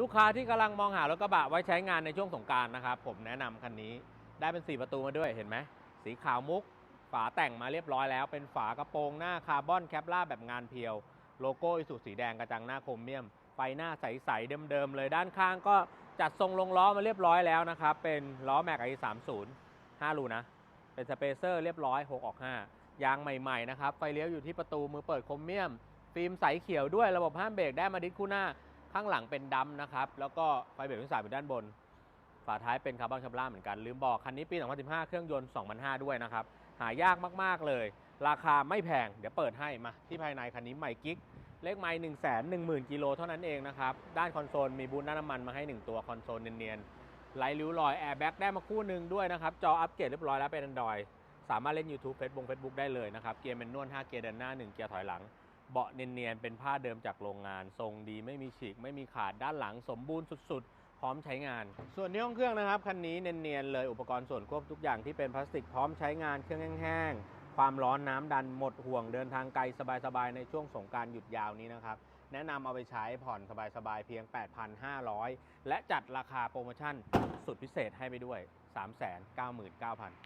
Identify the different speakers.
Speaker 1: ลูกค้าที่กำลังมองหารถกระบะไว้ใช้งานในช่วงสงการนะครับ ผมแนะนำคันนี้ได้เป็น 4 ประตูมาด้วยเห็นไหมสีขาวมุก ฝาแต่งมาเรียบร้อยแล้ว เป็นฝากระโปรงหน้าคาร์บอนแคปล่าแบบงานเพียว โลโก้อิสุสีแดงกระจังหน้าโครเมียม ไฟหน้าใสๆเดิมๆเลยด้านข้างก็จัดทรงลงล้อมาเรียบร้อยแล้วนะครับเป็นล้อแม็กไอสามศูนย์ห้ารูนะเป็นสเปเซอร์เรียบร้อย6ออก5ยางใหม่ๆนะครับไฟเลี้ยวอยู่ที่ประตูมือเปิดโครเมียม ฟิล์มใสเขียวด้วยระบบห้ามเบรกได้มาดิสคู่หน้า ข้างหลังเป็นดำนะครับ แล้วก็ไฟเบรกทั้งสายอยู่ด้านบน ฝาท้ายเป็นคาร์บอนชับล่าเหมือนกัน ลืมบอก คันนี้ปี 2015 เครื่องยนต์ 2005 ด้วยนะครับ หายากมาก ๆ เลย ราคาไม่แพง เดี๋ยวเปิดให้มา ที่ภายในคันนี้ใหม่กิ๊ก เลขไม้1 1 0 0 0 0 กิโลเท่านั้นเองนะครับ ด้านคอนโซลมีบูทน้ำมันมาให้ 1 ตัวคอนโซลเนียนๆไร้ริ้วรอยแอร์แบ็กได้มาคู่หนึ่งด้วยนะครับ จออัปเกรดเรียบร้อยแล้วเป็น Android สามารถเล่น YouTube Facebook Facebook ได้เลยนะครับ เกียร์เป็นนวล5เกียร์เดินหน้า 1 เกียร์ถอยหลัง เบาะเนียนๆ เป็นผ้าเดิมจากโรงงาน ทรงดีไม่มีฉีก ไม่มีขาดด้านหลังสมบูรณ์สุดๆ พร้อมใช้งาน ส่วนที่ห้องเครื่องนะครับ คันนี้เนียนๆ เลยอุปกรณ์ส่วนควบทุกอย่างที่เป็นพลาสติกพร้อมใช้งานเครื่องแห้งๆ ความร้อนน้ำดันหมดห่วงเดินทางไกลสบายๆ ในช่วงสงการหยุดยาวนี้นะครับ แนะนำเอาไปใช้ผ่อนสบายๆ เพียง 8,500 และจัดราคาโปรโมชั่นสุดพิเศษให้ไปด้วย 399,000